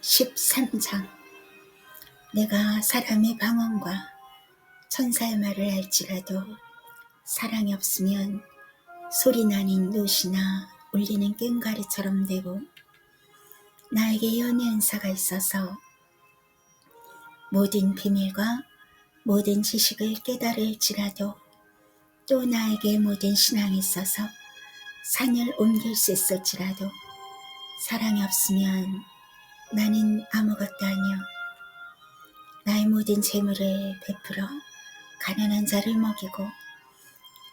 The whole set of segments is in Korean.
13장. 내가 사람의 방언과 천사의 말을 할지라도 사랑이 없으면 소리 나는 노시나 울리는 꽹과리처럼 되고 나에게 연애 은사가 있어서 모든 비밀과 모든 지식을 깨달을지라도 또 나에게 모든 신앙이 있어서 산을 옮길 수 있을지라도 사랑이 없으면 나는 아무것도 아니요. 나의 모든 재물을 베풀어 가난한 자를 먹이고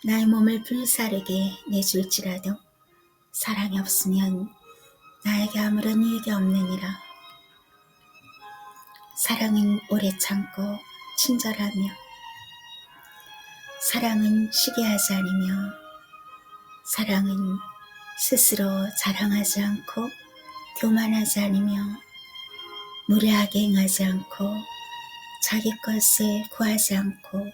나의 몸을 불사르게 내줄지라도 사랑이 없으면 나에게 아무런 유익이 없느니라. 사랑은 오래 참고 친절하며 사랑은 시기하지 않으며 사랑은 스스로 자랑하지 않고 교만하지 않으며 무례하게 행하지 않고 자기 것을 구하지 않고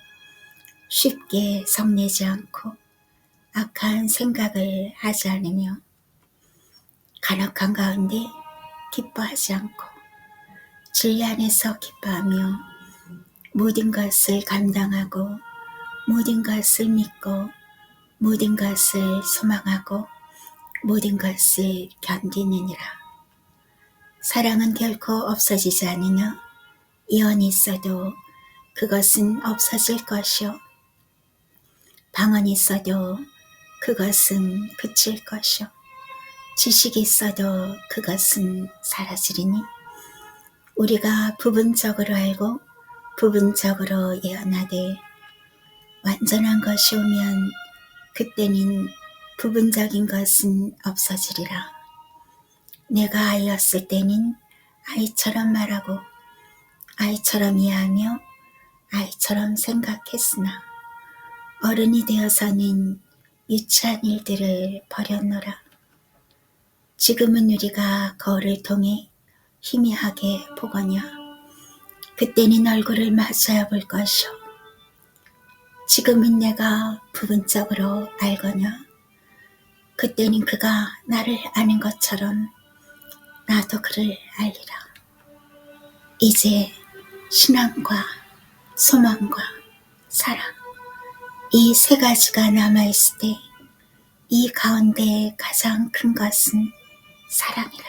쉽게 성내지 않고 악한 생각을 하지 않으며 간악한 가운데 기뻐하지 않고 진리 안에서 기뻐하며 모든 것을 감당하고 모든 것을 믿고 모든 것을 소망하고 모든 것을 견디느니라. 사랑은 결코 없어지지 않으며 이언이 있어도 그것은 없어질 것이요. 방언이 있어도 그것은 그칠 것이요. 지식이 있어도 그것은 사라지리니 우리가 부분적으로 알고 부분적으로 예언하되 완전한 것이 오면 그때는 부분적인 것은 없어지리라. 내가 아이였을 때는 아이처럼 말하고 아이처럼 이해하며 아이처럼 생각했으나 어른이 되어서는 유치한 일들을 버렸노라. 지금은 우리가 거울을 통해 희미하게 보거냐. 그때는 얼굴을 마주해 볼 것이오. 지금은 내가 부분적으로 알거냐. 그때는 그가 나를 아는 것처럼 나도 그를 알리라. 이제 신앙과 소망과 사랑 이 세 가지가 남아 있을 때 이 가운데 가장 큰 것은 사랑이라.